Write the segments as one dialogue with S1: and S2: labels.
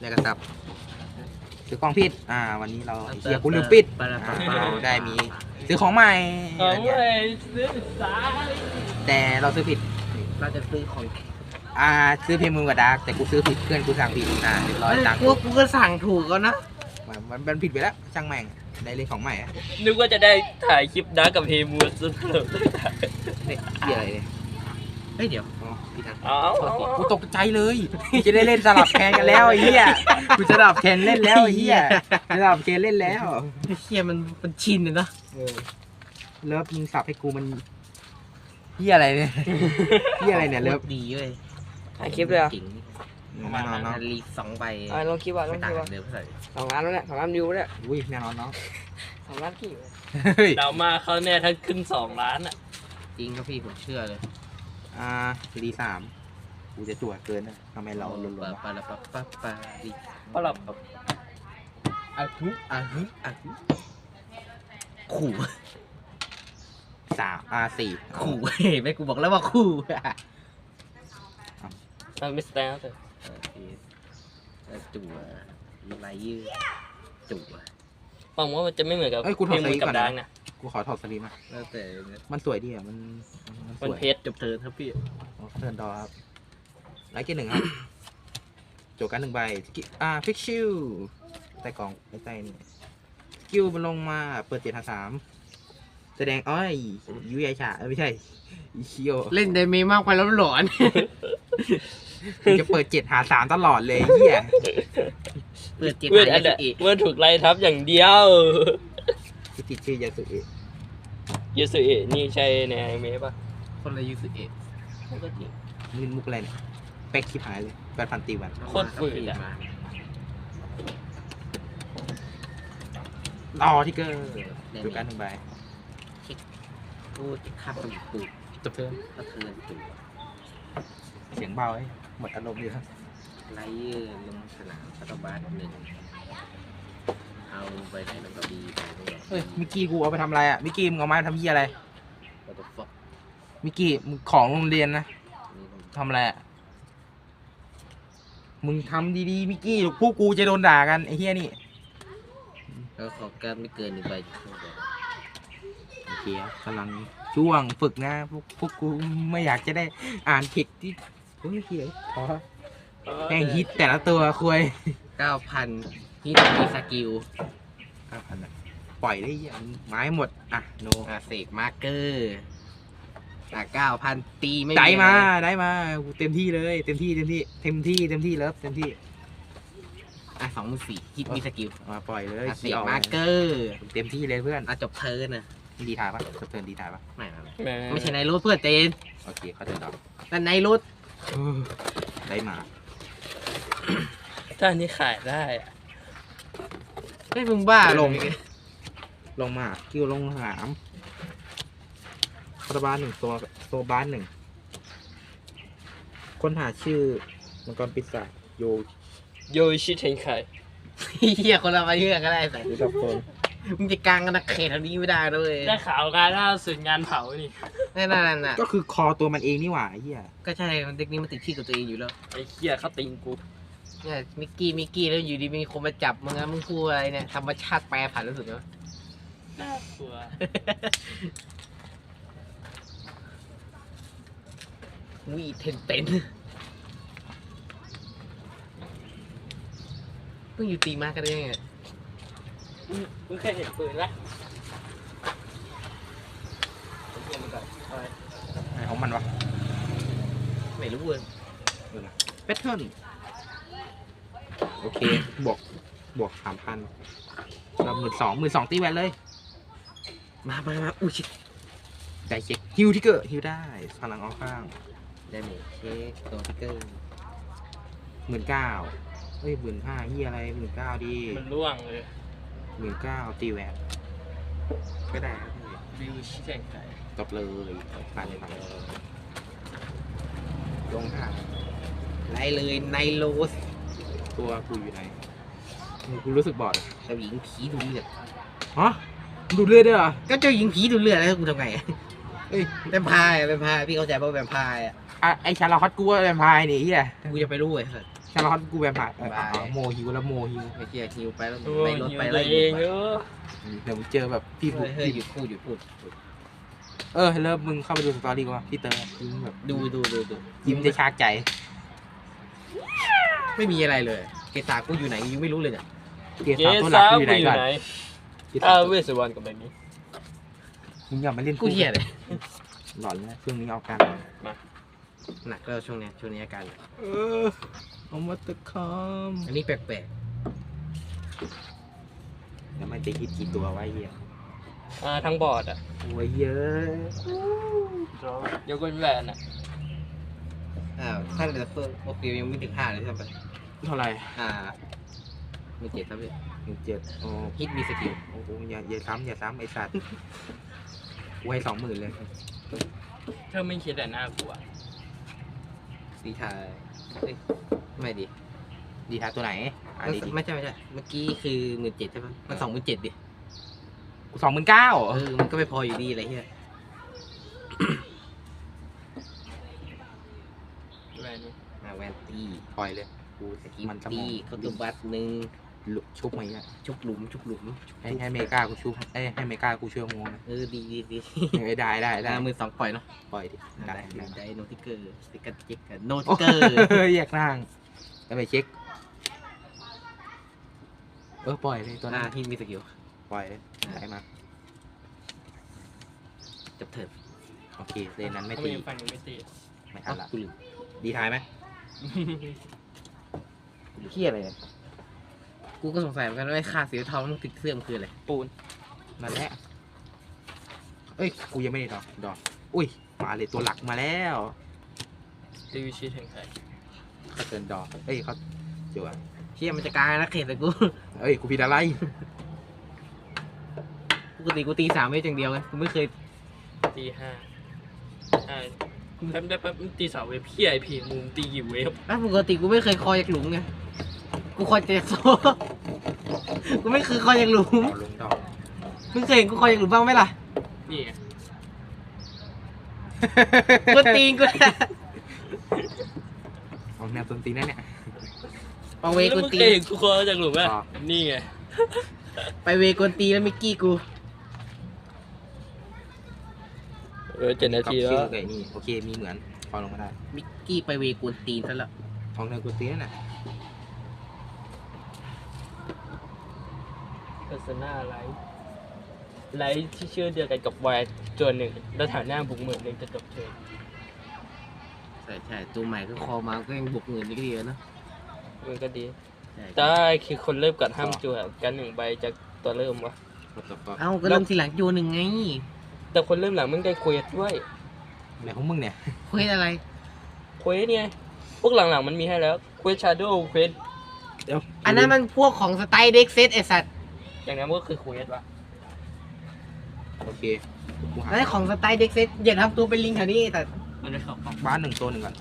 S1: แล้วก็สับซื้อกล้องผิด อ่า วันนี้เราเฮียกูลืมปิดอ่าเราได้มีซื้อของใหม่
S2: เอา
S1: อะไรเงี้ย
S2: ไว้ซื้อสาย
S1: แต่เราซื้อผิด
S3: เราจะซื้อของ
S1: อ่า ซื้อเพลงมึงกับดาร์กแต่กูซื้อผิดเพื่อนกูสั่งผิดอ่าเรียบร้อยตังค์
S3: กูกูก็สั่งถูกแล้วนะ
S1: มันมันมันผิดไปแล้วช่างแม่งได้เลยของใหม่อะ
S2: นึกว่าจะได้ถ่ายคลิปดักกับเฮมูสนุก
S3: เนี่ยเหี้ยอะไรเนี่ย เฮ้ยเดี๋ยว
S1: อ๋อผิดอัน
S2: เอาเอาเอา
S1: กูตกใจเลยกูจะได้เล่นสลับแคนกันแล้วไอ้เหี้ยกูจะสลับแคนเล่นแล้วไอ้เหี้ยสลับแคนเล่นแล้ว
S3: ไอ้เหี้ยมันมันชินเลยนะ
S1: เออเลิฟมึงสับให้กูมันเหี้ยอะไรเนี่ยเหี้ยอะไรเนี่ยเลิฟ
S3: ดีเว้ย
S4: ถ่ายคลิปเลยเหรอ
S3: จริง
S1: แน่นอนเนาะ
S3: รีสองใบ
S4: อ่าลงคลิปอะล
S3: ไม่
S4: งค
S3: ต่าง
S4: ลิป
S3: กั
S4: อะ
S3: นเดิมเท่าไหร่
S4: สองล้านแล้วเนี่ยสองล้านวิวแล้วเนี่ย
S1: อุ้ยแน่นอนเนาะ
S4: สองล้านกี่
S1: เฮ้ย
S2: เดามาเขาเนี่ยถ้าขึ้นสองล้านอะ
S3: จริงครับพี่ผมเชื่อเลย
S1: อ่ารีสามกูจะจั่วเกินนะทำไมเราหลุ้น
S3: ปะ
S1: ๆ
S3: ปะละปะปะปะดิ
S2: เพราะเรา
S3: อะฮึอะฮึอะฮึขู่
S1: สามอ่าสี่
S3: ขู่เห็นไหมกูบอกแล้วว่าขู่
S2: เราไม่สดงแต่
S3: โอเคแล้วจั่วไลยืดจั่ว
S2: หวังว่ามันจะไม่เหมือนกับ
S1: เพ
S2: ลงมู
S1: ลี
S2: ส
S1: ป
S2: กั
S1: บ
S2: ดังนะ
S1: กูขอถอดสลีปอะ
S3: แล้วแต่เนี่ย
S1: มันสวยดีอะ มันมันส
S2: มัน
S1: วย
S2: เพชร
S3: จบเทิร์นครับพี่
S1: โอ้เทิร์นดอครับไลท์เกตหนึ่งครับ โจกันหนึ่งใบสกิอ่าฟิกชิลใต้กล่องใต้ใต้นี่สกิลมันลงมาเปิดเจ็ดหาสามแสดงอ้อยยุยายฉาเอ้ยไม่ใช่อีคิโอ
S3: เล่นไดเมมากไปแล้วหลอน
S1: มึงจะเปิดเจ็ดหาสามตลอดเลยเฮีย
S3: เปิดเจ็ด
S2: เพื่อน
S3: หา
S2: อัน
S3: ยา
S2: เนี้
S3: สุ
S2: ย
S3: อิ
S2: เมื่อถูกไล่ทับอย่างเดียว
S1: กูติดชื่อยาสุเอะ
S2: ยูสุเอะนี่ใช่ในอนิเมะป่ะ
S3: คนละยูสุเอะ
S2: ก็จริง
S1: มึงมุกอะไรเนี่ยแป๊กชิบหายเลยแปดพันตีวัน
S2: โคตรฝืดอะ
S3: มา
S1: รอที่เกอร์
S3: เดี๋ยว
S1: โจกันหนึ่งใบ
S3: กูจะขับไปปู
S1: จบเทิร์น
S3: ก็เทิร์นปู
S1: เสียงเบาเอ้ยหมดอารมณ์อยู่ครับ
S3: ไลยืดลงสนามพัตบาสหนึ่ง เอาไปไหนแล้วก็บีไปด้วย
S1: เฮ้ยมิกกี้กูเอาไปทำอะไรอะมิกกี้มึงเอามาทำเหี้ยอะไร
S3: ก็ตฟอก
S1: มิกกี้มึงของโรงเรียนนะ
S3: นี่ผม
S1: ทำอะไรอะมึงทำดีๆมิกกี้พวกกูจะโดนด่ากันไอ้เฮียนี่
S3: แล้วขอการไม่เกินหนึ่งใบ
S1: โอเคครับกำลังช่วงฝึกนะพวกพวกกูไม่อยากจะได้อ่านผิดที่โอ้ยเฮียพอแม่งฮิตแต่ละตัวคุย
S3: เก้าพัน ฮิตมีสกิล
S1: เก้าพันอะปล่อยได้เหี้ยไม้หมด อะโน
S3: อาเสกมาร์เกอร์อะเก้าพันตีไม่
S1: ได้มา
S3: อะไร
S1: ได้มากูเต็มที่เลย เต็มที่เต็มที่เต็มที่เต็มที่แล้วเต็มที่
S3: อะสองหมื่นสี่ฮิตมีสกิล
S1: มาปล่อยเลย
S3: อาเส
S1: ขี่
S3: ก
S1: ออก
S3: มาร์เกอร์
S1: เต็มที่เลยเพื่อน
S3: อะจบเทิร์นนะ
S1: ดีถ่ายปะสะเทิร์นดีถ่ายปะ
S3: ไม่ไม่ไม่
S2: แห
S3: ไม่ใช่ในรูทเพื่อนเจน
S1: โอเคเขาใจะดอก
S3: แต่ในรูท
S1: ได้มา
S2: ถ้าอันนี้ขายได้อะ
S3: ไม่มึงบ้า
S1: ลง
S3: เลย
S1: ลงมาคิวลงสนามคาราบาลหนึ่งตัวโซบานหนึ่ง ค้นหาชื่อมังกรปีศาจโย
S2: โยชิเทนไค
S3: เฮียคนละมาเยื่อก็ได้แต่
S1: หรือกับโซน
S3: มึงจะกลางกันนะเขตเท่านี้ไม่ได้ด้วย
S2: ได้ข่าวงานล่าสุดงานเผานี่
S3: นั่นนั่นน่ะ
S1: ก็คือคอตัวมันเองนี่หว่าไอ้เฮีย
S3: ก็ใช่มันเด็กนี้มันติดชื่อกับตัวเองอยู่แล้ว
S2: ไอ้เหี้ยเขาติงกู
S3: เนี่ยมิกกี้มิกกี้แล้วอยู่ดีมีคนมาจับมึงอะมึงพูดอะไรเนี่ยธรรมชาติแปรผันรู้สึกไหม
S2: น่ากลัว
S3: วีเทนเป็นมึงอยู่ตีมากกันได้ยังไง
S2: มึงเคยเห็นปืนละ
S1: อะไรของมันวะ
S3: ไม่รู้เว้ย
S1: แพทเทิร์น โอเค บวก บวกสามพันเราหมื่นสองหมื่นสองตีแวนเลย
S3: มามามาอุ้ยชิบ
S1: ได้เช็คฮิวที่เกิดฮิวได้พลังออกข้าง
S3: ได้เมจเช็คตัวสติ๊กเกอร์
S1: หมื่นเก้าเฮ้ยหมื่นห้าเฮียอะไรหมื่นเก้าดี
S2: มันร่วงเลย
S1: หมื่นเก้าตีแวนก็ได้ครับพี่
S2: โยชิเทนไค
S1: จบเลยผ่านเลยผ่านลงห่าง
S3: ไล่เลยในโลส
S1: ตัวกูอยู่ไหนกูรู้สึกบอดอะ
S3: เจ้าหญิงผีดูเลือด
S1: ฮะดูดเลือดด้วยเหรอ
S3: ก็เจ้าหญิงผีดูเลือดแล้วกูทำไง
S1: เอ้ย
S3: แวมไพร์อะแวมไพร์พี่เข้าใจป่ะแวมไพร์อะ
S1: อะไอชาลาฮอตกูว่าแวมไพร์นี่เฮีย
S3: กูจะไปรู้ไอ้สัส
S1: ชาลอตกูแวมไพร์เอออ๋อโมฮิวแล้วโมฮิว
S3: ไอ้เกียร์คิวไปแล้ว
S2: โอ้
S3: ไป
S2: ย
S3: รถ
S2: หิว
S3: ไป
S2: ตั
S3: ไล่
S2: วเองเออ
S1: เดี๋ยวมึงเจอแบบพี่
S3: เฮ้
S1: ผู้
S3: ยเฮ้ยหยุดพูดหยุดพูด
S1: เออเริ่มมึงเข้าไปดูสตอรี่กูว่าพี่เตอร์ยิ้มแบบ
S3: ดูดูดูดู
S1: ยิ้มจะชากใจ
S3: ไม่มีอะไรเลย เกตากูอยู่ไหนยังไม่รู้เลยเนี่ย
S1: เกียร์
S2: เก
S1: สามตัวหลัก
S2: ซ่า
S1: กูอยู่ไหน
S2: อยู่
S1: ก่อน
S2: ไหน
S1: เกียร์
S2: อ้า
S1: สาม
S2: วเวสวรรณกับแบบนี้
S1: มึงอย่ามาเล่น
S3: กูเหี้ยเลย
S1: หลอนแล้วช่วงนี้เอาการ
S3: หนักแล้วช่วงเนี้ยช่วงนี้อาการหนัก
S1: เออเอามาตะคอม
S3: อันนี้แปลก
S1: เดี๋ยวมันจะฮิตกี่ตัวไว้เหี้ย
S2: อ่าทั้งบอร์ดอะ
S1: โอ้ยเยอะ
S2: ยกเว้นแวนอะ
S3: ๆอ้าวถ้าเดือดเฟิร์โอเคยังไม่ถึงห้าเลยใช่ไหม
S1: เท่าไหร่
S3: อ่ามีเจ็ดครับพี่
S1: หนึ่งเจ็ดโอ้
S3: ฮิตมีสกิล
S1: โอ้โหอย่าอย่าซ้ำอย่าซ้ำไอ้สัตว์ไว้สองหมื่นเลย
S2: เธอไม่คิดแต่หน้ากลัว
S3: สีทายเอ้ยไม่ดี
S1: ดีท้าตัวไหนอะดีดี
S3: ไม่ใช่ไม่ใช่เมื่อกี้คือหมื่นเจ็ดใช่ไหมมันสองหมื่นเจ็ดดิ
S1: สองหมื่นเก้า
S3: เออมันก็ไม่พออยู่ดีอะไรเงี้ย
S2: แวนนี่
S3: อ่าแวนตี
S1: ปล่อยเลย กู
S3: สกี
S1: มันสม
S3: ตี
S1: อง
S3: คาตุบัตหนึ่ง
S1: ลุชุบมาอะ
S3: ชุบหลุมชุบหลุม
S1: ให้ให้เมกากูชุบเอ้ยให้เมกากูช่วยงงนะ
S3: เออดีดีดี
S1: เอ้ยได้ได้ได้
S3: อ่ามือสองปล่อยเนาะ
S1: ปล่อยดิ
S3: ได้
S1: ได้
S3: ได้
S1: ได้
S3: ได้โนติเกอร์สติกเกอร์เจ็กกับโนติ
S1: โอ้
S3: เกอร์
S1: แยกร่างแล้วไปเช็คเออปล่อยเลยตัว
S3: อ่า
S1: นั้น
S3: ที่มีสกิล
S1: ปล่อยเลยได้มา
S3: จับเถิด
S1: โอเคเลนนั้นไม่
S2: เขา
S1: ตี
S2: ยังฟันยังไม่ตี
S1: ไม่ทั
S3: อ้านว
S1: ละ
S3: กูลืม
S1: ดีทายไหม เฮียอะไรเนี่ย
S3: กูก็สงสัยเหมือนกันว่าไอ้ค่าสีเทามันติดเสื่อมคืออะไร
S2: ปูน
S1: นั่นแหละเอ้ยกูยังไม่ได้ดอกดอกอุ้ยมาเลยตัวหลักมาแล้ว
S2: ดีวิชิแทงใคร
S1: เขาเกินดอกเอ้ยเขาจั่ว
S3: เชี่ยมันจะกลายนะเขตแต่กู
S1: เอ้ยกูผิดอะไร
S3: ปกติกูตีสามเมตรอย่างเดียวไงกูไม่เคย
S2: ตีห้าอ่าแป๊บแป๊บแป๊บตีสาวเวฟพี่ไอพีมุมตีกี่เวฟ
S3: อะปกติกูไม่เคยคอยจากหลุมไง กูคอยจากโซ่กูไม่เคยคอยจากหลุม
S1: เอาลงดอก
S3: มึงเคยเห็นกูคอยจากหลุมบ้างไหมล่ะ
S2: นี่ไง
S3: กูตีนกูเนี่ย
S1: เอาแนวต้นตีนนั่นเนี่ย
S3: ไปเว
S2: แล้ว
S3: กู
S2: มึง
S3: ตี
S2: เคยเห็นกูคอจากหลุมไหม
S1: อ๋อ
S2: นี่ไง
S3: ไปเวกูตีแล้วมิกกี้กู
S2: เออเจ็ดนา
S1: กับ
S2: ที
S1: ชื่
S2: แล้
S1: อ
S2: ว
S1: ไก่นี่โอเคมีเหมือนพอลงมาได้
S3: มิกกี้ไปเวกูตีนซะแล้ว
S1: ของแนวกูตีนนั่นน่ะ
S2: เพอร์ซนาไลท์ไลท์ที่ชื่อเดียวกันกับวายจวนหนึ่งแล้วฐานหน้าบุกเหมือนหนึ่งจะจบเชิญ
S3: ใช่ใช่ตัวใหม่ก็คอมาก็ยังบวกเงินนี่ก็ดีแล้วนะ
S2: มันก็ดี
S3: ใช่
S2: ได้คือคนเริ่มกัดห้ามจั่วกันหนึ่งใบจากตัวเริ่มวะ
S1: What the fuck
S3: เอ้าก็เริ่มทีหลังโยนหนึ่งไง
S2: แต่คนเริ่มหลังมึงได้คุยด้วย
S1: ไหนของมึงเนี่ย
S3: เควสอะไร
S2: คุยเนี่ยพวกหลังๆมันมีให้แล้วคุยชาโดว์คุย
S1: เดี๋ยว
S3: อันนั้นมันพวกของสไตล์เด็กเซตไอสัตว์
S2: อย่างนั้นก็คือคุยวะ
S1: โอเคกูหา
S3: นั่นของสไตล์เด็กเซตอย่าทำตัวเป็นลิงแถวนี้แต่
S2: มันได้เข้าของ
S1: บ้านหนึ่งตัวหนึ่งก่อน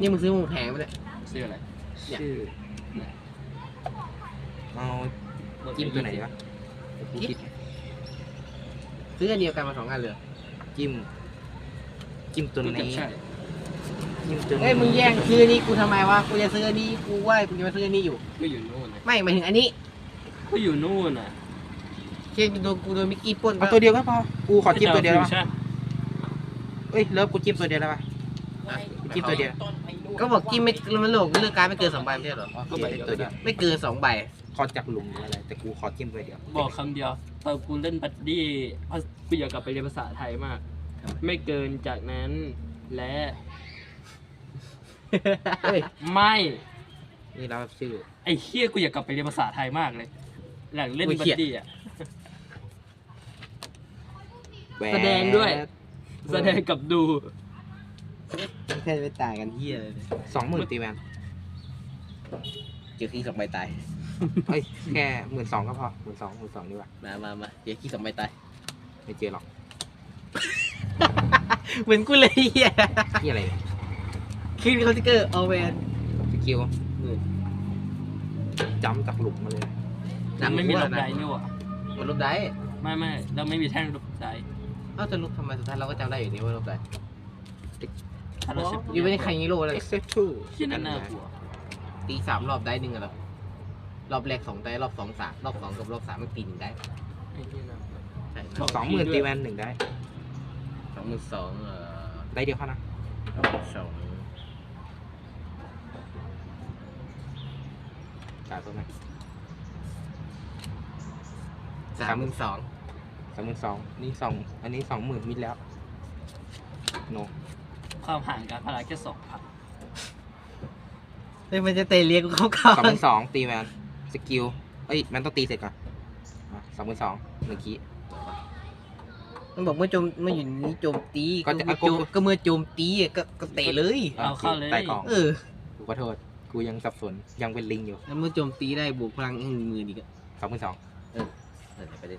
S3: นี่มึงซื้อมึงแพงไปเลย
S2: ซื้ออะไร
S3: เนี่ย
S1: ชื่อเอาจิ้มตัวไหนดีวะกูคิด
S3: ซื้ออันเดียวกันมาสองอันเลย
S1: จิ้ม จิ้มตัวนี้
S2: ใช่
S1: จิ้มตัวนี้
S3: เฮ้ยมึงแย่งซื้ออันนี้กูทำไมวะกูจะซื้ออันนี้กูว่ากูจะมาซื้ออันนี้อยู่
S2: ก็อยู่นู่นนะ
S3: ไม่หมายถึงอันนี้
S2: ก็อยู่นู่นอะ
S3: เช่นโดนกูโดนมิกกี้ปล้น
S1: เอาตัวเดียวก็พอ กูขอจิ้มตัวเดียวแล้ว
S2: ใช่
S1: เอ้ยเลิฟกูจิ้มตัวเดียวแล้วปะจิ้มตัวเดียว
S3: ก็บอกจิ้มไม่มันโหลกเลือกการดไม่เกินสองใบไม่ใช่เหรอ
S1: ก็ไปตัวเดียว
S3: ไม่เกินสองใบ
S1: ขอจากหลุมหรืออะไร แต่กูขอจิ้มตัวเดียว
S2: บอกคำเดียวตอนกูเล่นบัดดี้กูอยากกลับไปเรียนภาษาไทยมาก ไม่เกินจากนั้นและ
S1: เฮ้ย
S2: ไม่
S1: นี่เราชื่อ
S2: ไอ้เฮียกูอยากกลับไปเรียนภาษาไทยมากเลย หลังเล่น
S3: โอ้ย
S2: บั
S3: เหี้
S2: ด
S3: ย
S2: ดี้อะ
S1: แหว
S2: แสดงด้วย แสดงกับดู
S3: แค่ไม่ต่างกันเฮียเลย
S1: สองหมื่นตีแวน
S3: เจอขี้สองใบตาย
S1: เฮ้ย แค่หมื่นสองก็พอหมื่นสองหมื่นสองดีกว่า
S3: มามามาเจอขี้สองใบตาย
S1: ไม่เจอหรอก
S3: เหมือนกูเลยเฮีย
S1: ที่อะไรเนี่ย
S3: คิดคอมพิวเตอร์เอาแวน
S1: สกิลจำจากหลุมมาเลย
S2: มันไม่มีลบ
S3: นะ
S2: ได้นี่หว่า
S3: มันลบได้
S2: ไม่ไม่เราไม่มีแท่งลบได้
S3: เอ้าจะลบทำไมสุดท้ายเราก็จำได้อยู่นี่ว่าลบได้
S2: ถ้าเราเช็ค
S3: อยู่ในใครฮีโร่เลย
S1: เอ็กเซปทู
S2: ที่นั่นน่ากลัว
S3: ตีสามรอบได้หนึ่งอะเหรอรอบแรกสองได้รอบสองสามรอบสองกับรอบสามมันตีหนึ่งได้
S2: ไอ้ที่น่ากลัว
S3: ใช่
S2: บอก
S1: สองหมื่นตีแวนหนึ่งได้
S3: สองหมื่นสองเอ่อ
S1: ได้เดียวเขานะ
S3: สอง หมื่นสอง
S1: จ่ายเพิ่มไหม
S3: สามหมื่นสอง
S1: สามหมื่นสองนี่สองอันนี้สองหมื่นมิดแล้วโน
S2: ความห่างกันพลังแค่สองพัน
S3: เฮ้ยมันจะเตะเรียกกูเข้าเข้า
S1: สองหมื่นสองตีแวนสกิลเอ้ยมันต้องตีเสร็จก่อนสองหมื่นสองหนึ่งคี
S3: มันบอกเมื่อโจมเมื่ออยู่นี้โจมตี
S1: ก็จะ
S3: เมื่อโจม
S1: กู
S3: ก็เมื่อโจมตีอะก็ก็เตะเลย
S2: เอาเข้าเลย
S1: ใต้กล่อง
S3: เออ
S1: กูขอโทษ กูยังสับสนยังเป็นลิงอยู่
S3: แล้วเมื่อโจมตีได้บวกพลังอีกหนึ่งหมื่นอีกอะ
S1: สองหมื่นสอง
S3: เออไปเลย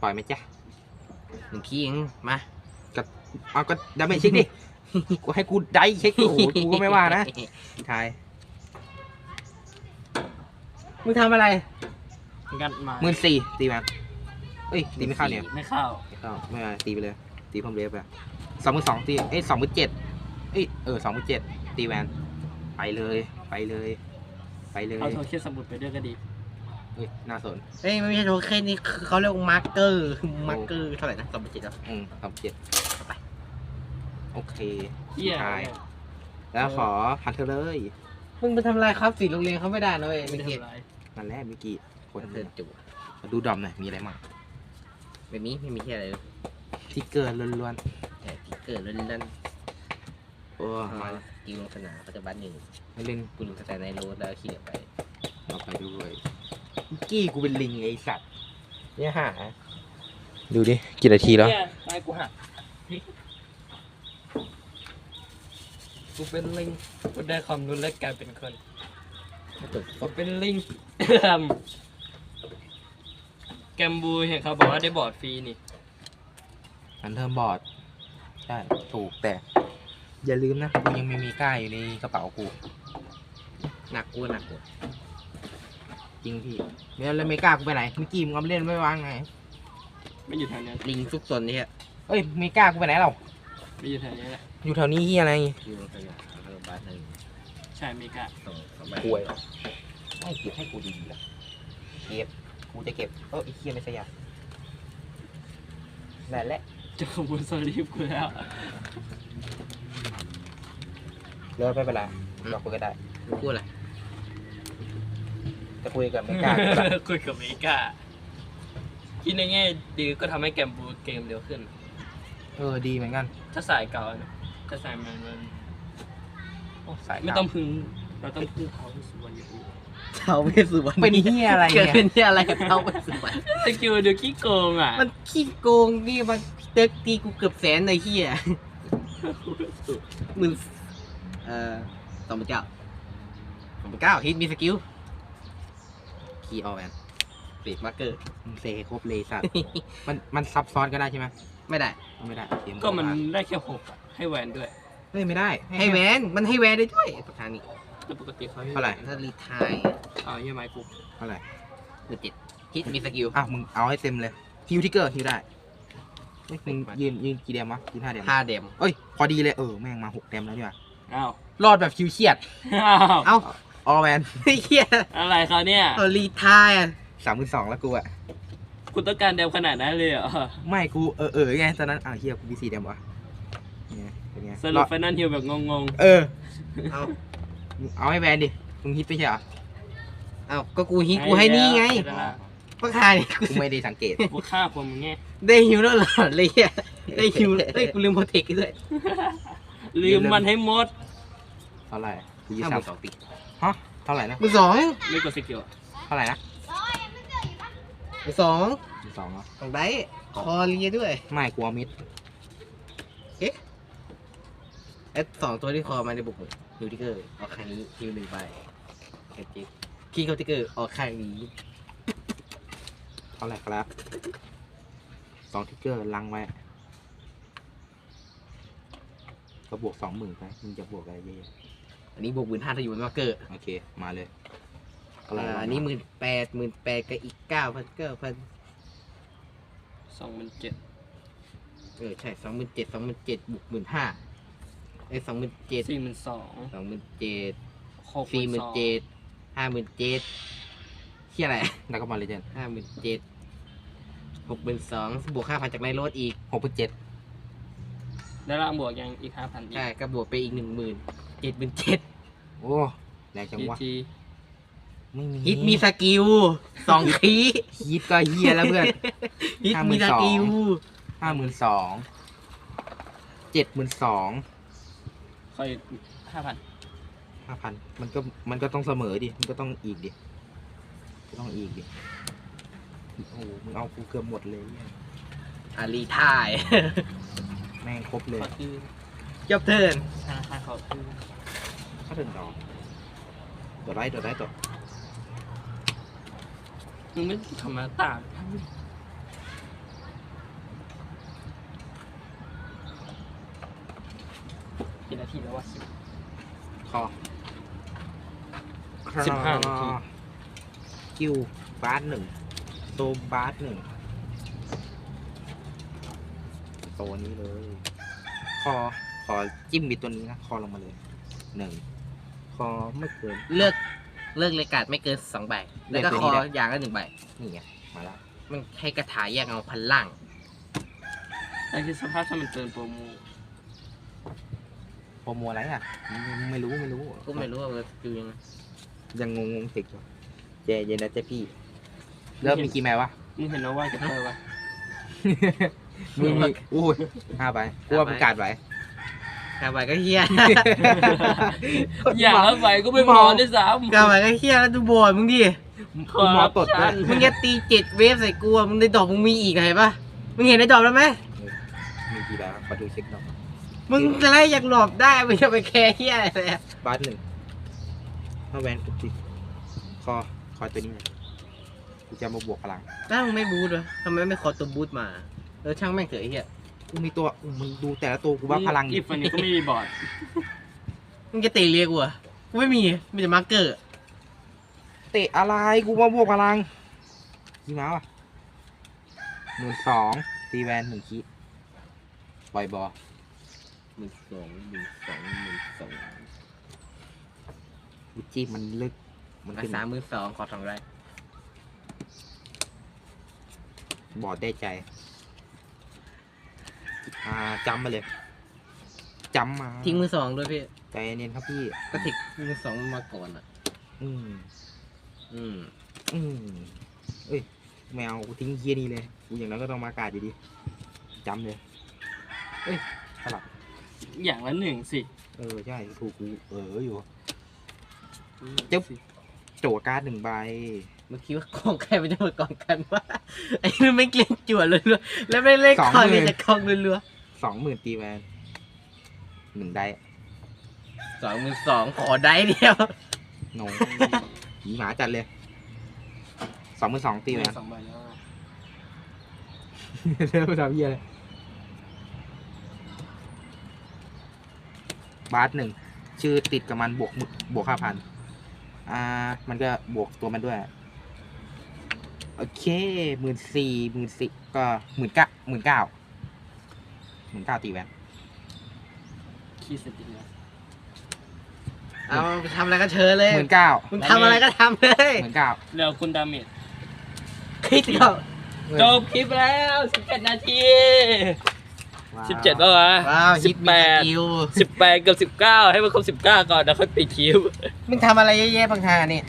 S1: ปล่อยไหมจ๊ะ
S3: หนึ่งขี้เองมา
S1: เอาก็ดาเมจเช็คดิกูให้กูได้เช็คโอ้โหกูก็ไม่ว่านะทาย
S3: มึงทำอะไร
S2: งัดมา
S1: หมื่นสี่ตีแวนเอ้ยตีไม่เข้าเนี่ย
S2: ไม่เข้า
S1: ไม่เข้าไม่เป็นไรตีไปเลย ตีพร้อมเรฟไปสองหมื่นสองตีเอ้ยสองหมื่นเจ็ดเอ้ยเออสองหมื่นเจ็ดตีแวนไปเลย ไปเลย ไปเลย
S2: เอาโทเค็นสมุดไปด้วยก็ดี
S1: เฮ้ยน่าสน
S3: เฮ้ยมันไม่ใช่โทเค็นนี่คือเขาเรียกว่ามาร์กเกอร์ มาร์กเกอร์เท่าไหร่นะสองพันเจ็ดเหรอ
S1: อืมสองเจ็ดโอเค
S2: เหี้ย
S1: ใช่แล้วขอพันเธอเลย
S3: มึงไปทำอะไรครับสีโรงเรียนเขาไม่ได้นะเว้ย
S2: ไม่
S3: ไม่
S2: ได้
S3: เก็บ
S2: ทำร้าย
S1: นั่นแหละเมื่อกี้คน
S3: เธอจุ
S1: มาดูดอมหน่อยมีอะไรบ้าง
S3: แบบนี้ไม่มีที่อะไรเลย
S1: ทิกเกอร์ล้วน
S3: แต่ทิกเกอร์เล่นเล่น
S1: ๆโอ้มา
S3: มาตีลงสนามเขาจะบัตหนึ่ง
S1: ไม่เล่น
S3: กูลงสแตนในโรถแล้วขี่เหลือไป
S1: เอาไปด้วยเมื่อกี้กูเป็นลิงไอสัตว์ เนี่ยหาดูดิ กี่นาทีแล้ว
S2: เนี่ยตายกูหักกูเป็นลิงกูได้ความรู้และกลายเป็นคน
S3: ถ้าเกิด
S2: ผมเป็นลิง แกมบูเห็นเขาบอกว่าได้บอร์ดฟรีนี่
S1: อันเทอร์บอร์ด ใช่ ถูกแต่ อย่าลืมนะกูยังไม่มีก้าอยู่ในกระเป๋ากู
S3: หนักกูหนักกู
S1: จริงพี่แล้วแล้วเมกากูไปไหนเมื่อกี้มึงเอาไปเล่นไม่วางไง
S2: ไม่อยู่แถวนี้
S3: ลิงซุกซนเนี่ย
S1: เอ้ยเมกากูไปไหนเรา
S2: ไม่อยู่แถวนี้แหละ
S1: อยู่แถวนี้ที่อะไร
S3: ขี่ลงสนามเขาจะบัตหนึ่ง
S2: ใช่เมกา
S3: สองสองใบ
S1: ป่วยไม่เก็บให้กูดีๆละเก็บกูจะเก็บเออไอ้เคียไม่ใช่ยานั่นแหละ
S2: จะขโมยสลีปกูแล้ว
S1: เลิกไม่เป็นไรเราคุยกันได้
S3: มึงพูดอะไร
S1: จะคุยกับเมกาก็ได้
S2: คุยกับเมกาคิดในแง่ดีก็ทำให้แกมบูเกมเร็วขึ้น
S1: เออดีเหมือนกัน
S2: ถ้าสายเก่านะถ้าสายใหมันมัน
S1: โอ้สาย
S2: ไม่ต้องพึ่งเราต้องพึ่งเขาที่สุวรรณอยู่ดี
S3: เท้าเวสสุวรรณ
S1: เป็นเฮียอะไร
S3: เกิด
S1: เนี่ย
S3: เป็นที่อะไรกับเท้าเวสสุวรรณ
S2: สกิลดูขี้โกงอะ
S3: มันขี้โกงนี่มันเต็กตีกูเกือบแสนเลยเฮียหมื่น เอ่อสองพันเก้าสองพันเก้าฮิตมีสกิล
S1: คีย์ออแวน
S3: ปีกมาร์เกอร์
S1: มึงเซครบเลยสัตว์ มันมันซับซ้อนก็ได้ใช่ไหม
S3: ไม่ได้
S1: ไม่ได้เสียง
S2: ก็มันได้แค่หกอะให้แหวนด้วย
S1: เฮ้ยไม่ได้
S3: ให้แวนมันให้แวนได้ด้วยประธานนี้
S2: แล้วปกติเขา
S1: เท่าไหร่
S3: ถ้ารีทาย
S2: เอาใช่ไหมกู
S1: เท่าไหร่
S3: หมื่นเจ็ดฮิตมีสกิล
S1: อะมึงเอาให้เต็มเลยฮิวทิกเกอร์ฮิวได้เฮ้ยมึงยืนยืนกี่เดมวะยืนห้าเดม
S3: ห้าเดม
S1: เอ้ยพอดีเลยเออแม่งมาหกเดมแล้วดีกว่า
S2: อ้าว
S1: รอดแบบคิวเฉียด
S2: อ้าว
S3: เอ้า
S1: ออแวน
S3: เฮีย
S2: อะไรเขาเนี่ย
S3: เอารีทายอะ
S1: สามหมื่นสองแล้วกูอะ
S2: คุณต้องการเดมขนาดนั้นเลยเหรอ
S1: ไม่กูเออเออไงตอนนั้นอะเฮียกูมีสี่เดมวะไงเป็นไง
S2: สรุปไฟนอลฮิลแบบงง
S1: เออ
S3: เอา
S1: มึงเอาให้แวนดิมึงฮิตไม่ใช่เหรอ
S3: เอาก็กู
S2: ๆ
S3: ฮิตกูให้นี่ไง
S2: ด้แล้ว
S3: ประธานนี่กู
S1: กูไม่ได้สังเกต
S2: กูฆ่าคนมึงไง
S3: ได้ฮิวแล้วเหรอเลยเฮียได้ฮิวเอ้ยกูลืมโปรเทคด้วย
S2: ลืมมันให้หมด
S1: เท่าไหร่กูยี่
S3: ห้าห
S1: สาม
S3: มื่นสองปี
S1: ฮะเท่าไหร่นะ
S3: มือสอง
S2: ไม่กดสกิลอะ
S1: เท่าไหร่นะ
S3: มือสอง
S1: ยี่สองเหรอ
S3: สองได้คอเรียด้วย
S1: ไม่กลัวมิด
S3: ไอ้สองตัวที่คอมาในบุกหมดฮิวทิกเกอร์ออกข้างนี้ฮิวหนึ่งใบแคปจิคีย์เขาทิกเกอร์ออกข้างนี้
S1: เท่าไหร่ครับสองทิกเกอร์ลังไว้ ก็บวกสองหมื่นไปมึงจะบวกอะไรเยอะ
S3: อันนี้บวกหมื่นห้าถ้าอยู่บนมาร์เกอร์
S1: โอเคมาเลย
S3: อ่าอันนี้หมื่นแปดหมื่นแปดกับอีกเก้าพันเก้าพัน
S2: สองมันเจ็ด
S3: เออใช่สองหมื่นเจ็ดสองหมื่นเจ็ดบวกหมื่นห้าไอ้สองหมื่นเจ็ด
S2: สี่หมื่นสอง
S3: สองหมื่นเจ็ด
S2: หก
S3: สี่หมื่นเจ็ดห้าหมื่นเจ็ดเที่ยอะไร
S1: แล้วก็มาเลยเจน
S3: ห้าหมื่นเจ็ดหกหมื่นสองบวกห้าพันจากไรโรดอีก
S1: หกพันเจ็ด
S2: แล้วล่างบวกยังอีกห้าพันอีก
S3: ใช่ก็บวกไปอีกหนึ่งหมื่นเจ็ดหมื่นเจ็ด
S1: โอ้แรงจัง
S2: จี
S1: วะ
S2: จี
S1: ไม่มี
S3: ฮิตมีสกิลสองคี
S1: ฮิตก็เฮียแล้วเพื่อน
S3: ฮิตมีสกิล
S1: ห้าหมื่นสองเจ็ดหมื่นสอง
S2: ค่อยห้าพัน
S1: ห้าพันมันก็มันก็ต้องเสมอดิมันก็ต้องอีกดิก็ต้องอีกดิโอ้โหมึงเอากูเกือบหมดเลยเนี่ย
S3: อารีทาย
S1: แม่งครบเลย
S2: ขอคือ
S3: จบเทิร์น
S2: ธนาคารขอคือ
S1: ถ้าเดินต่อตัวไรตัวไรตัว
S2: มึงไม่ทำมาต่างกี่นาทีแล้ววะสิบ
S1: คอ
S2: สิบห้านาที
S1: คิวบาสหนึ่งโซบาสหนึ่ง ตัวนี้เลย คอขอจิ้มมีตัวนี้นะ คอลงมาเลยหนึ่งคอไม่เกิน
S3: เลือกเลือกเลกาดไม่เกินสองใบ แล้วก็
S1: เลือก
S3: ค
S1: ตัว
S3: อ
S1: นี้ได้
S3: อย่างละหนึ่งใบ
S1: นี่ไงมาแล้ว
S3: มันให้กระถายแยกเอาพันล่าง
S2: แต่คือสภาพถ้ามันเกินโปรโม
S1: โปรโมอะไรอะไม่รู้ไม่รู้
S3: ก็ไม่รู้ว่ามันคือยังไง
S1: ยังงงงๆติดอยู่เจเย็นนะเจ๊พี่ เริ่มมีกี่แมววะ
S2: มึงเห็นว่าว่าจะเตอร์วะ
S1: มึงมีอุ้ยห้าใบกูว่าประกาศไว้
S3: กาใบก็เฮี้ย
S2: อย่างละใบก็ไม่พอด้วยซ้
S3: กาใบก็เฮี้ยแล้วดูบอดมึงดิำ
S1: กูมอตดด้วย
S3: มึงจะตีเจ็ดเวฟใส่กูอะมึงในดอกมึงมีอีกไงปะมึงเห็นในดอกแล้วไหม
S1: มีกี่ใบวะขอดูเช็คหน่อย
S3: มึงจะได้อยากหลบได้มึงจะไปแคร์เฮี้ยอะไรเลยอะ
S1: บาสหนึ่งถ้าแวนปุ๊บติคอคอตัวนี้เลยกูจะมาบวกพลัง
S3: ถ้ามึงไม่บูทวะทำไมไม่ขอตัวบูทมา เออช่างแม่งเถอะไอ้เฮี้ย
S1: กูมีตัวมึงดูแต่ละตัวกูว่าพลัง
S2: อีฟวันนี้ก็ไม่มีบอร์ด
S3: มึงจะเตะเรียกูอะกูไม่มีมีแต่มาร์กเกอร์
S1: เตะอะไรกูมาบวกพลังยี่ม้าวะหมื่นสองตีแวนหนึ่งคีปล่อยบอล
S3: หนึ่งสองหนึ่งสองหนึ่งสอง
S1: วิจิมันลึก มัน
S3: มา
S1: ขึ้น
S3: สามมือสองขอสองไร
S1: บอดได้ใจ อ่าจำมาเลยจำมา
S3: ทิ้งมือสองด้วยพี่
S1: ใจเย็นครับพี่
S3: ก็ทิ้งมือสองมาก่อนอะ
S1: อืม
S3: อืม
S1: อืมเอ้ยแมวกูทิ้งเฮียนี่เลยกูอย่างนั้นก็ต้องมากาดอยู่ดีจำเลยเอ้ยสลับ
S2: อย่างละหนึ่งสิ
S1: เออใช่ถูกกูเอออยู่จึ๊บโจทย์การ์ดหนึ่งใบ
S3: เมื่อกี้ว่ากองใครมันจะมากองกันว่าไอ้นี่ไม่เกลียนจั่วเลยๆแล้วไม่เล่น
S1: สอง
S3: คอย
S1: หมื่
S3: มี
S1: น
S3: แต่กองเรือ
S1: สองหมื่นตีแวนหนึ่งได้
S3: ๆสองมือสองขอได้เดียว
S1: งงผีหมาจัดเลยสองหมื่นสองตีแวน
S2: สองใบแล้วอะ
S1: เริ่มทำเฮียเลยบาสหนึ่งชื่อติดกับมันบวกหมื่นบวกห้าพันอ่า มันก็บวกตัวมันด้วย โอเคหมื่นสี่หมื่นสี่ก็หมื่นเก้าหมื่นเก้าห มื่นเก้าตีแวน
S2: คีย์เสร็จอีกแล้ว
S3: เอาไปทำอะไรก็เชิญเลย
S1: หมื่นเก้า
S3: มึงทำอะไรก็ทำเลย
S1: หมื่นเก้า
S2: เร็วคุณดาเมจ
S3: คิดเดียว
S2: จบคลิปแล้วสิบเจ็ดนาทีสิบเจ็ดแล้ววะ
S3: ว้าว
S2: สิ
S3: ฮิ
S2: บ
S3: ต
S2: แป
S3: มีส
S2: ด
S3: กิล
S2: สิบแปดกับสิบเก้าให้มันครบสิบเก้าก่อนแล้วค่อยปิดคลิป
S3: มึงทำอะไรเยอะแยะบางทาเนี่ย